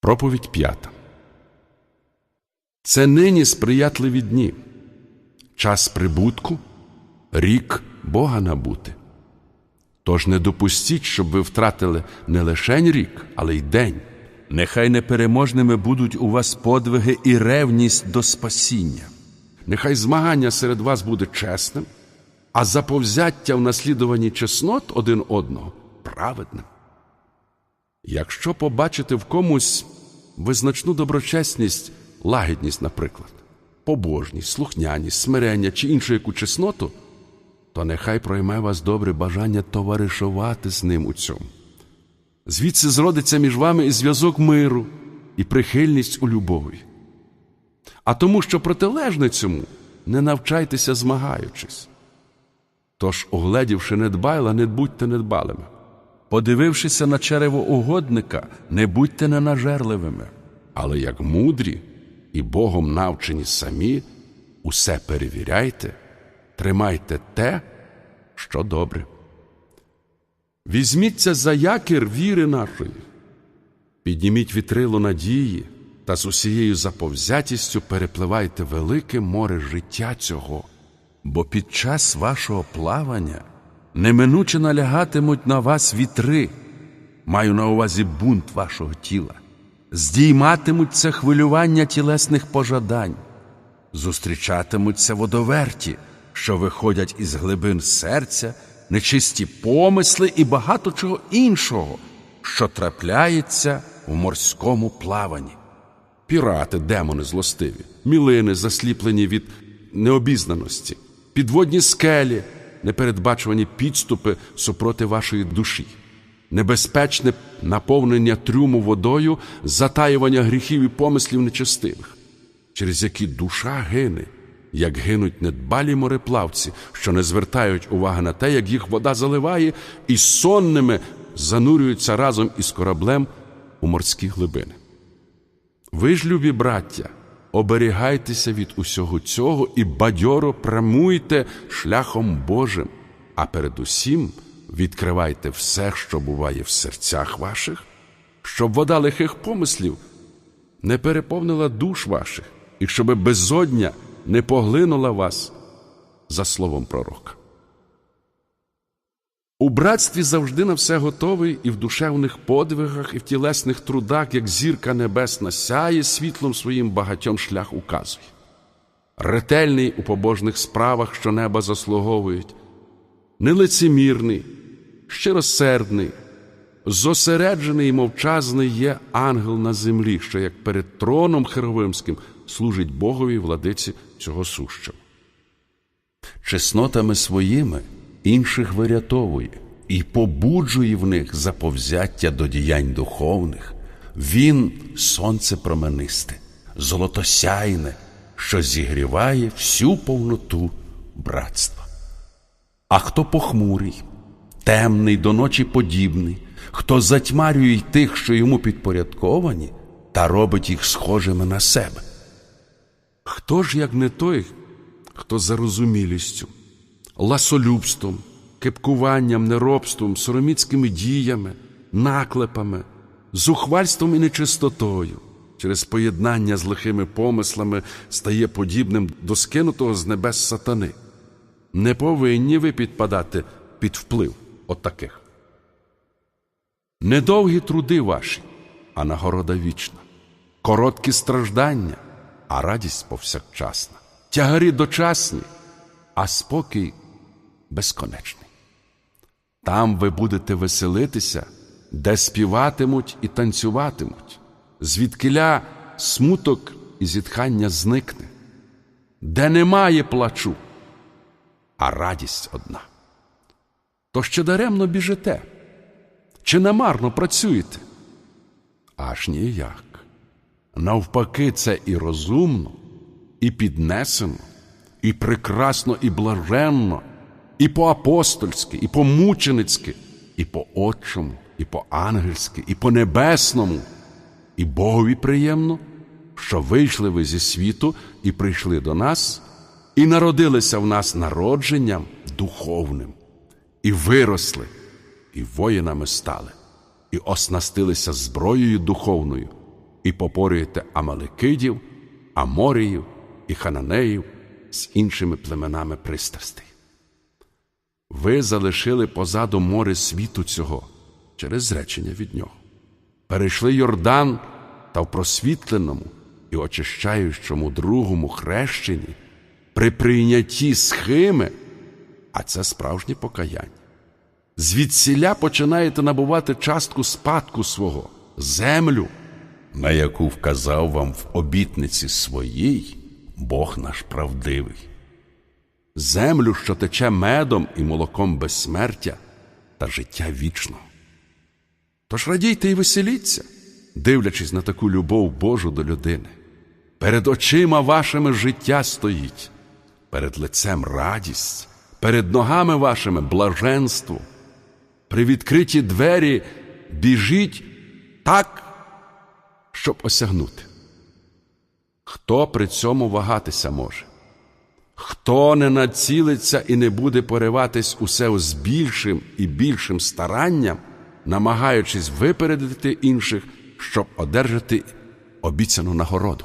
Проповідь п'ята. Це нині сприятливі дні, час прибутку, рік Бога набути. Тож не допустіть, щоб ви втратили не лишень рік, але й день. Нехай непереможними будуть у вас подвиги і ревність до спасіння. Нехай змагання серед вас буде чесним, а заповзяття в наслідуванні чеснот один одного праведним. Якщо побачите в комусь визначну доброчесність, лагідність, наприклад, побожність, слухняність, смирення чи іншу яку чесноту, то нехай пройме вас добре бажання товаришувати з ним у цьому. Звідси зродиться між вами і зв'язок миру, і прихильність у любові. А тому, що протилежне цьому, не навчайтеся змагаючись. Тож, огледівши недбайла, не будьте недбалими. Подивившися на черево угодника, не будьте ненажерливими. Але як мудрі і Богом навчені самі, усе перевіряйте, тримайте те, що добре. Візьміться за якір віри нашої, підніміть вітрило надії та з усією заповзятістю перепливайте велике море життя цього. Бо під час вашого плавання неминуче налягатимуть на вас вітри, маю на увазі бунт вашого тіла, здійматимуться хвилювання тілесних пожадань, зустрічатимуться водоверті, що виходять із глибин серця, нечисті помисли і багато чого іншого, що трапляється в морському плаванні. Пірати, демони злостиві, мілини, засліплені від необізнаності, підводні скелі, непередбачувані підступи супроти вашої душі, небезпечне наповнення трюму водою, затаювання гріхів і помислів нечестивих, через які душа гине, як гинуть недбалі мореплавці, що не звертають уваги на те, як їх вода заливає, і сонними занурюються разом із кораблем у морські глибини. Ви ж, любі браття, оберігайтеся від усього цього і бадьоро прямуйте шляхом Божим, а передусім відкривайте все, що буває в серцях ваших, щоб вода лихих помислів не переповнила душ ваших, і щоб безодня не поглинула вас за словом пророка. У братстві завжди на все готовий і в душевних подвигах, і в тілесних трудах, як зірка небесна, сяє світлом своїм багатьом шлях указує. Ретельний у побожних справах, що неба заслуговують, нелицемірний, щиросердний, зосереджений і мовчазний є ангел на землі, що як перед троном Херовимським служить Богові владиці цього сущого. Чеснотами своїми інших вирятовує і побуджує в них заповзяття до діянь духовних. Він сонце променисте, золотосяйне, що зігріває всю повноту братства. А хто похмурий, темний до ночі подібний, хто затьмарює й тих, що йому підпорядковані, та робить їх схожими на себе. Хто ж, як не той, хто зарозумілістю, ласолюбством, кепкуванням, неробством, сороміцькими діями, наклепами, зухвальством і нечистотою, через поєднання з лихими помислами стає подібним до скинутого з небес сатани. Не повинні ви підпадати під вплив отаких. Недовгі труди ваші, а нагорода вічна, короткі страждання, а радість повсякчасна, тягарі дочасні, а спокій безконечний. Там ви будете веселитися, де співатимуть і танцюватимуть, звідкиля смуток і зітхання зникне, де немає плачу, а радість одна. То ще даремно біжите, чи намарно працюєте? Аж ніяк. Навпаки, це і розумно, і піднесено, і прекрасно, і блаженно, і по-апостольськи, і по-мученицьки, і по-отчому, і по-ангельськи, і по-небесному, і Богові приємно, що вийшли ви зі світу і прийшли до нас, і народилися в нас народженням духовним, і виросли, і воїнами стали, і оснастилися зброєю духовною, і попорюєте Амаликидів, Аморіїв і Хананеїв з іншими племенами пристрастей. Ви залишили позаду море світу цього через зречення від нього. Перейшли Йордан та в просвітленому і очищаючому другому хрещенні при прийнятті схими, а це справжнє покаяння. Звідсіля починаєте набувати частку спадку свого, землю, на яку вказав вам в обітниці своїй Бог наш правдивий. Землю, що тече медом і молоком безсмертя та життя вічного. Тож радійте і веселіться, дивлячись на таку любов Божу до людини. Перед очима вашими життя стоїть, перед лицем радість, перед ногами вашими блаженство. При відкриті двері біжіть так, щоб осягнути. Хто при цьому вагатися може? Хто не націлиться і не буде пориватись усе з більшим і більшим старанням, намагаючись випередити інших, щоб одержати обіцяну нагороду?